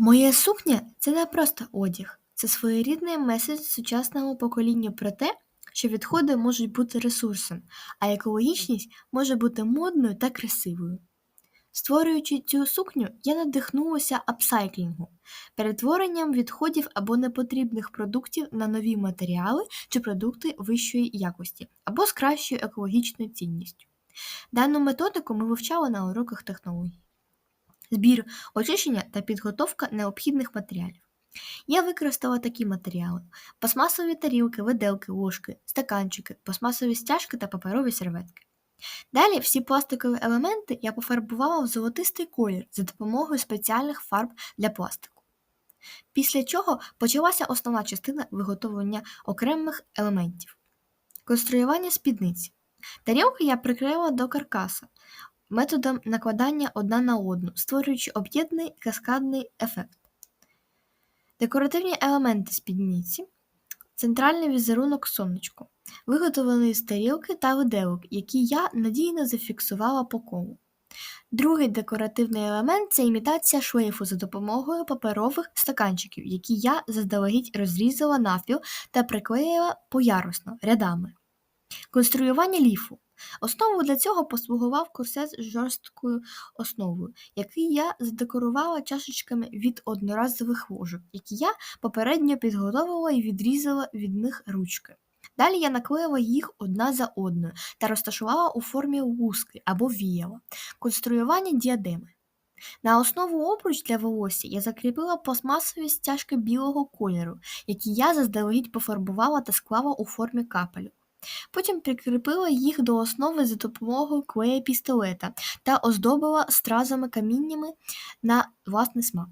Моя сукня це не просто одяг, це своєрідний меседж сучасному поколінню про те, що відходи можуть бути ресурсом, а екологічність може бути модною та красивою. Створюючи цю сукню, я надихнулася апсайклінгу, перетворенням відходів або непотрібних продуктів на нові матеріали чи продукти вищої якості, або з кращою екологічною цінністю. Дану методику ми вивчали на уроках технологій збір, очищення та підготовка необхідних матеріалів. Я використала такі матеріали: пластмасові тарілки, виделки, ложки, стаканчики, пластмасові стяжки та паперові серветки. Далі всі пластикові елементи я пофарбувала в золотистий колір за допомогою спеціальних фарб для пластику. Після чого почалася основна частина виготовлення окремих елементів. Конструювання спідниці. Тарілки я приклеїла до каркаса, методом накладання одна на одну, створюючи об'єднаний каскадний ефект. Декоративні елементи спідниці, центральний візерунок сонечко, виготовлений з тарілки та виделок, які я надійно зафіксувала по колу. Другий декоративний елемент це імітація шлейфу за допомогою паперових стаканчиків, які я заздалегідь розрізала навпіл та приклеїла поярусно рядами. Конструювання ліфу. Основою для цього послугував корсет з жорсткою основою, який я задекорувала чашечками від одноразових ложок, які я попередньо підготовила і відрізала від них ручки. Далі я наклеїла їх одна за одною та розташувала у формі луски або віяла, конструювання діадеми. На основу обруч для волосся я закріпила пластмасові стяжки білого кольору, які я заздалегідь пофарбувала та склала у формі капелю. Потім прикріпила їх до основи за допомогою клея пістолета та оздобила стразами каміннями на власний смак.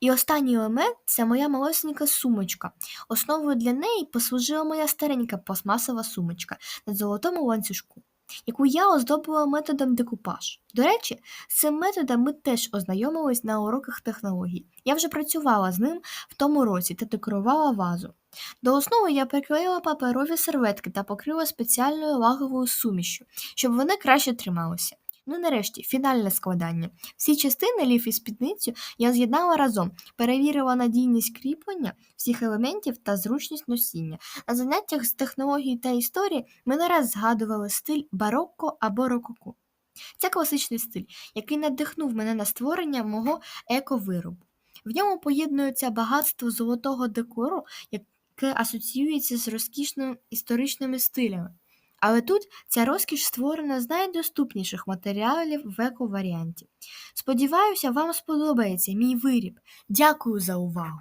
І останній елемент це моя малесенька сумочка. Основою для неї послужила моя старенька пластмасова сумочка на золотому ланцюжку, яку я оздобила методом декупаж. До речі, з цим методом ми теж ознайомились на уроках технологій. Я вже працювала з ним в тому році та декорувала вазу. До основи я приклеїла паперові серветки та покрила спеціальною лаговою сумішю, щоб вони краще трималися. Ну, нарешті, фінальне складання. Всі частини ліф і спідницю я з'єднала разом, перевірила надійність кріплення всіх елементів та зручність носіння. На заняттях з технології та історії ми не раз згадували стиль барокко або рококо. Це класичний стиль, який надихнув мене на створення мого еко-виробу. В ньому поєднується багатство золотого декору, яке асоціюється з розкішними історичними стилями. Але тут ця розкіш створена з найдоступніших матеріалів в еко-варіанті. Сподіваюся, вам сподобається мій виріб. Дякую за увагу!